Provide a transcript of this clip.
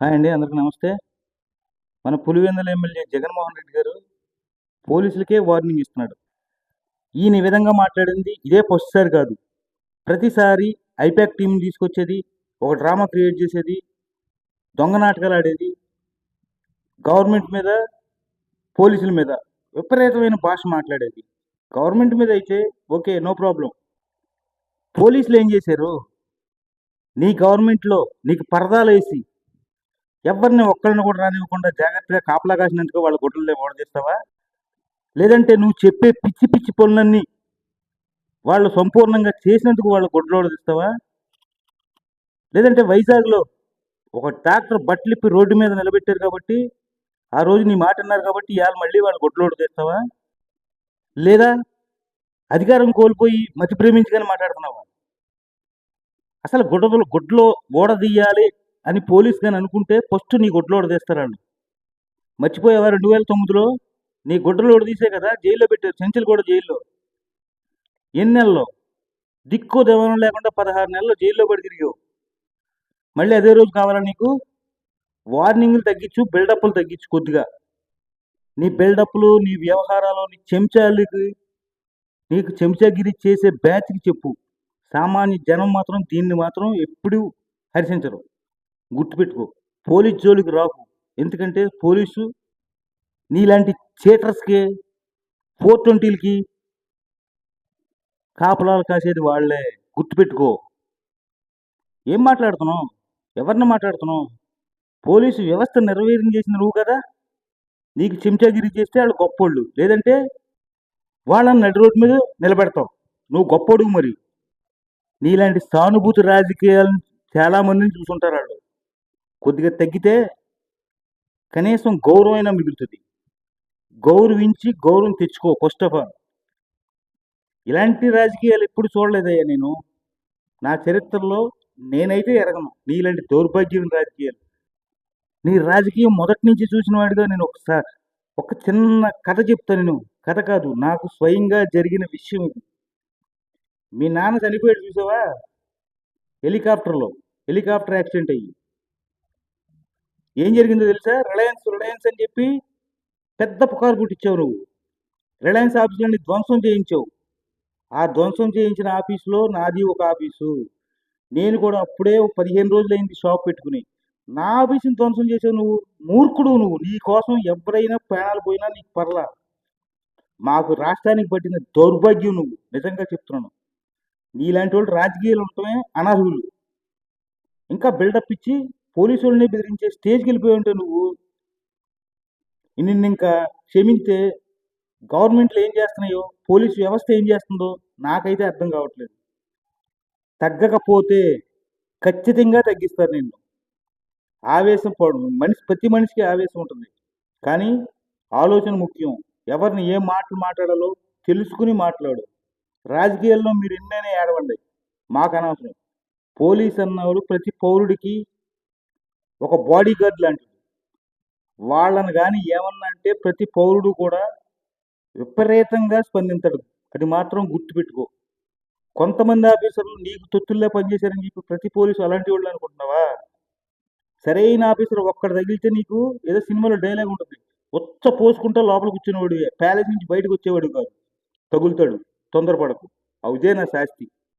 Hi అండి అందరికీ నమస్తే. మన పులివెందుల ఎమ్మెల్యే జగన్మోహన్ రెడ్డి గారు పోలీసులకే వార్నింగ్ ఇస్తున్నాడు. ఈయన ఈ విధంగా మాట్లాడింది ఇదే ఫస్ట్సారి కాదు. ప్రతిసారి ఐపాక్ టీం తీసుకొచ్చేది ఒక డ్రామా క్రియేట్ చేసేది దొంగ నాటకాలు ఆడేది గవర్నమెంట్ మీద పోలీసుల మీద విపరీతమైన భాష మాట్లాడేది. గవర్నమెంట్ మీద అయితే ఓకే నో ప్రాబ్లం. పోలీసులు ఏం చేశారు? నీ గవర్నమెంట్లో నీకు పరదాలు వేసి ఎవరిని ఒక్కరిని కూడా రానివ్వకుండా జాగ్రత్తగా కాపలా కాసినందుకు వాళ్ళ గుడ్డలే ఓడదీస్తావా లేదంటే నువ్వు చెప్పే పిచ్చి పిచ్చి పనులన్నీ వాళ్ళు సంపూర్ణంగా చేసినందుకు వాళ్ళ గుడ్డలు ఓడదీస్తావా లేదంటే వైజాగ్లో ఒక ట్రాక్టర్ బట్టలిప్పి రోడ్డు మీద నిలబెట్టారు కాబట్టి ఆ రోజు నీ మాట అన్నారు కాబట్టి ఇవాళ మళ్ళీ వాళ్ళ గుడ్డలు ఓడదీస్తావా లేదా అధికారం కోల్పోయి మతి ప్రేమించగానే మాట్లాడుతున్నావా? అసలు గుడ్డలు గుడ్లో ఓడదీయాలి అని పోలీస్ కానీ అనుకుంటే ఫస్ట్ నీ గుడ్డలో ఓడదీస్తారు మర్చిపోయావా రెండు వేల తొమ్మిదిలో? నీ గుడ్డలో ఓడదీసే కదా జైల్లో పెట్టారు చెంచల్ కూడా జైల్లో. ఎన్ని నెలల్లో? దిక్కు దేవనం లేకుండా పదహారు నెలలు జైల్లో పడి తిరిగావు. మళ్ళీ అదే రోజు కావాలా నీకు? వార్నింగ్లు తగ్గించు బిల్డప్లు తగ్గించు కొద్దిగా. నీ బిల్డప్లు నీ వ్యవహారాలు నీ చెంచాలకి నీకు చెంచాగిరి చేసే బ్యాచ్కి చెప్పు. సామాన్య జనం మాత్రం దీన్ని మాత్రం ఎప్పుడూ హర్షించరు గుర్తుపెట్టుకో. పోలీస్ జోలికి రాకు. ఎందుకంటే పోలీసు నీలాంటి చీటర్స్కి ఫోర్ ట్వంటీలకి కాపలాలు కాసేది వాళ్ళే. గుర్తుపెట్టుకో. ఏం మాట్లాడుతున్నావు? ఎవరిని మాట్లాడుతున్నావు? పోలీసు వ్యవస్థ నిర్వీర్యం చేసిన నువ్వు కదా? నీకు చెంచాగిరి చేస్తే వాళ్ళు గొప్పోళ్ళు. లేదంటే వాళ్ళని నడి రోడ్డు మీద నిలబెడతావు నువ్వు గొప్పోడు మరి. నీలాంటి సానుభూతి రాజకీయాలను చాలామందిని చూసుంటారు వాళ్ళు. కొద్దిగా తగ్గితే కనీసం గౌరవమైనా మిగులుతుంది. గౌరవించి గౌరవం తెచ్చుకో ఫస్ట్ ఆఫ్ ఆల్. ఇలాంటి రాజకీయాలు ఎప్పుడు చూడలేదయ్యా నేను. నా చరిత్రలో నేనైతే ఎరగను. నీలాంటి దౌర్భాగ్యం రాజకీయాలు. నీ రాజకీయం మొదటి నుంచి చూసిన వాడిగా నేను ఒకసారి ఒక చిన్న కథ చెప్తాను నేను. కథ కాదు నాకు స్వయంగా జరిగిన విషయం ఇది. మీ నాన్న చనిపోయాడు చూసావా? హెలికాప్టర్లో. హెలికాప్టర్ యాక్సిడెంట్ అయ్యి. ఏం జరిగిందో తెలుసా? రిలయన్స్ రిలయన్స్ అని చెప్పి పెద్ద పుకారు పుట్టించావు నువ్వు. రిలయన్స్ ఆఫీసులని ధ్వంసం చేయించావు. ఆ ధ్వంసం చేయించిన ఆఫీసులో నాది ఒక ఆఫీసు. నేను కూడా అప్పుడే ఒక పదిహేను అయింది షాప్ పెట్టుకుని. నా ఆఫీసుని ధ్వంసం చేసావు నువ్వు. మూర్ఖుడు నువ్వు. నీ కోసం ఎవరైనా ప్రాణాలు పోయినా నీకు పర్లా. మాకు రాష్ట్రానికి పట్టిన దౌర్భాగ్యం నువ్వు. నిజంగా చెప్తున్నాను. నీలాంటి వాళ్ళు రాజకీయాలు ఉండటమే అనర్హులు. ఇంకా బిల్డప్ ఇచ్చి పోలీసుల్ని బెదిరించే స్టేజ్కి వెళ్ళిపోయి ఉంటే నువ్వు నిన్ను ఇంకా క్షమించే గవర్నమెంట్లు ఏం చేస్తున్నాయో పోలీసు వ్యవస్థ ఏం చేస్తుందో నాకైతే అర్థం కావట్లేదు. తగ్గకపోతే ఖచ్చితంగా తగ్గిస్తారు నిన్ను. ఆవేశం పడు మనిషి ప్రతి మనిషికి ఆవేశం ఉంటుంది. కానీ ఆలోచన ముఖ్యం. ఎవరిని ఏం మాటలు మాట్లాడాలో తెలుసుకుని మాట్లాడు. రాజకీయాల్లో మీరు ఎన్నైనా ఏడవండి. మాకు అనవసరం. పోలీస్ అన్నవాడు ప్రతి పౌరుడికి ఒక బాడీ గార్డ్ లాంటిది. వాళ్ళని కానీ ఏమన్నా అంటే ప్రతి పౌరుడు కూడా విపరీతంగా స్పందించడు. అది మాత్రం గుర్తుపెట్టుకో. కొంతమంది ఆఫీసర్లు నీకు తొత్తుల్లో పనిచేశారని చెప్పి ప్రతి పోలీసు అలాంటి వాళ్ళు అనుకుంటున్నావా? సరైన ఆఫీసర్ ఒక్కడ తగిలితే నీకు ఏదో సినిమాలో డైలాగ్ ఉంటుంది. ఉచ్చ పోసుకుంటా లోపల కూర్చునేవాడు. ప్యాలెస్ నుంచి బయటకు వచ్చేవాడు కాదు. తగులుతాడు. తొందరపడకు. అవుదే నా శాస్తి.